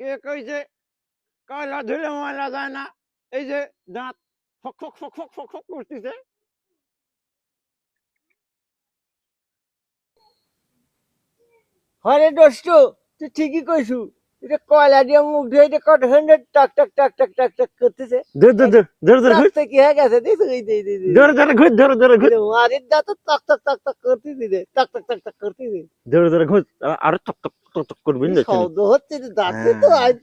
কে কইছে কয়লা ধুলে ময়লা যায় না এই যে দাঁত ফক ফক ফক ফক ফক ফক করতেছে। হরে দোস্ত তুই ঠিকই কইছু এটা কয়লা দিয়ে মুখ ধুয়ে এটা কত হান্ড্রেড টাক টাক টাক টাক টাক টাক করতেছে। ধর ধর ধর ধর ধর ঘুর রাস্তা কি হয়ে গেছে? দিস এই দে দে দে ধর ধর ঘুর ধর ধর ঘুর। মারির দাঁত টক টক টক টক করতেছি টক টক টক টক করতেছি। ধর ধর ঘুর আর টক টক শব্দ হচ্ছে দাঁতে তো হ্যাঁ। আজ।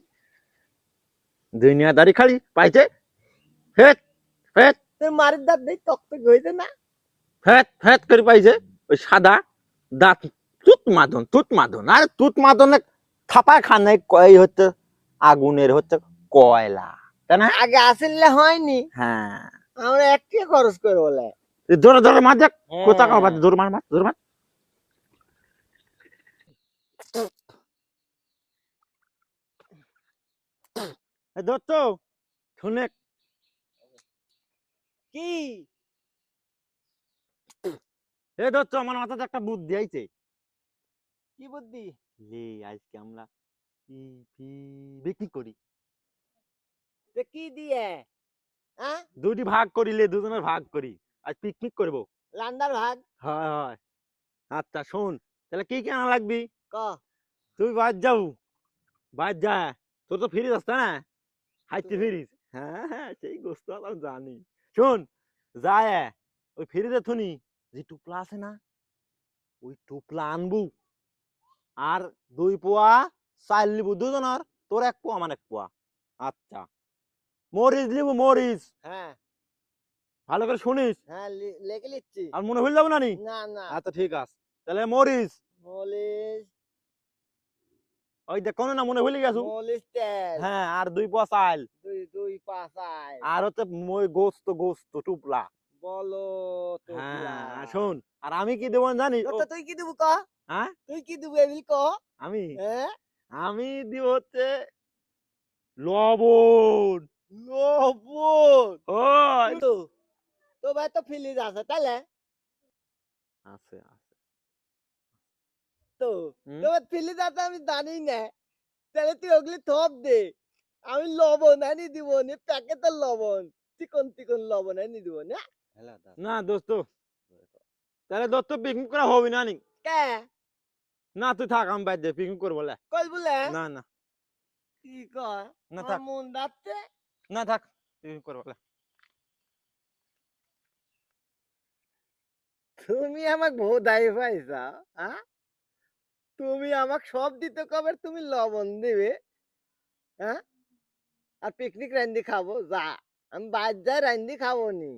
দুনিয়াদারি খালি পাইছে? তোর মারির দাঁত হইছে না? করে পাইছে ওই সাদা দাঁত। তুত মাদন তুত মাদন আর তুত মাদনে কয় হচ্ছে? আগুনের হচ্ছে কয়লা তাই না? আগে আসলে হয়নি। হ্যাঁ। আমরা একটি খরচ করে বলে। জোরে জোরে মার দেখ কোথা কাও বাদ মার মার জোর মার। দত্ত শুনে কি? এ দত্ত আমার মাথাতে একটা বুদ্ধি আইছে। কি বুদ্ধি? লে আজকে আমরা বিক্রি করি? কি দিয়ে? হ্যাঁ দুটি ভাগ করিলে দুজনের ভাগ করি। আজ পিকনিক করব। লান্ডার ভাগ? হয় হয়। আচ্ছা শোন তাহলে কি কি আনা লাগবি? ক? তুই বাদ যাও বাদ যা তোর তো ফিরিস আসতে না? হাইতে ফিরিস? হ্যাঁ হ্যাঁ সেই গোস্ত আমি জানি। শোন যায় ওই ফিরিতে থুনি। যে টুপলা আছে না ওই টুপলা আনবু। আর দুই পোয়া চাল নিবু দুজনের তোর এক পোয়া আমার এক পোয়া। আচ্ছা। মরিচ নিবু মরিচ। হ্যাঁ। ভালো করে শুনিস। হ্যাঁ লি- লেগে লিচ্ছি আর মনে হইল যাব না নি? না না। আচ্ছা ঠিক আছে। তাহলে মরিচ। মলিশ ওই দেখ কোনো না মনে ভুলে গেছো? হ্যাঁ আর দুই চাল। দুই আর হচ্ছে মই গোস্ত গোস্ত টুপলা। বলো হ্যাঁ শোন আর আমি কি দেবো জানি তুই কি দিব ক? হ্যাঁ? তুই কি দিব এবিল ক? আমি? হ্যাঁ আমি দিব হচ্ছে লবণ। লবণ? ওই তো তো ভাই তো ফিলিজ আছে তাহলে? আছে আছে। তো। হুম? তো ফিলিজ আছে আমি জানি না। তাহলে তুই ওগুলি থপ দে। আমি লবণ আনি দিব নি প্যাকেটের লবণ চিকন চিকন লবণ আনি দিব না। না দোস্ত। তাহলে দোস্ত পিকনিক করা হবে না নি? কে? না তুই থাক আমি বাইর পিকনিক করব বলে? না না। কি কয়? না থাক। মন যাচ্ছে। না থাক পিকনিক করব। তুমি আমাক ভোদাই পাইছা হ্যাঁ তুমি আমাকে সব দিতে কবে তুমি লবণ দেবে? হ্যাঁ আর পিকনিক রান্ধি খাব? যা, আমি বাদ যাই রান্দি খাব নি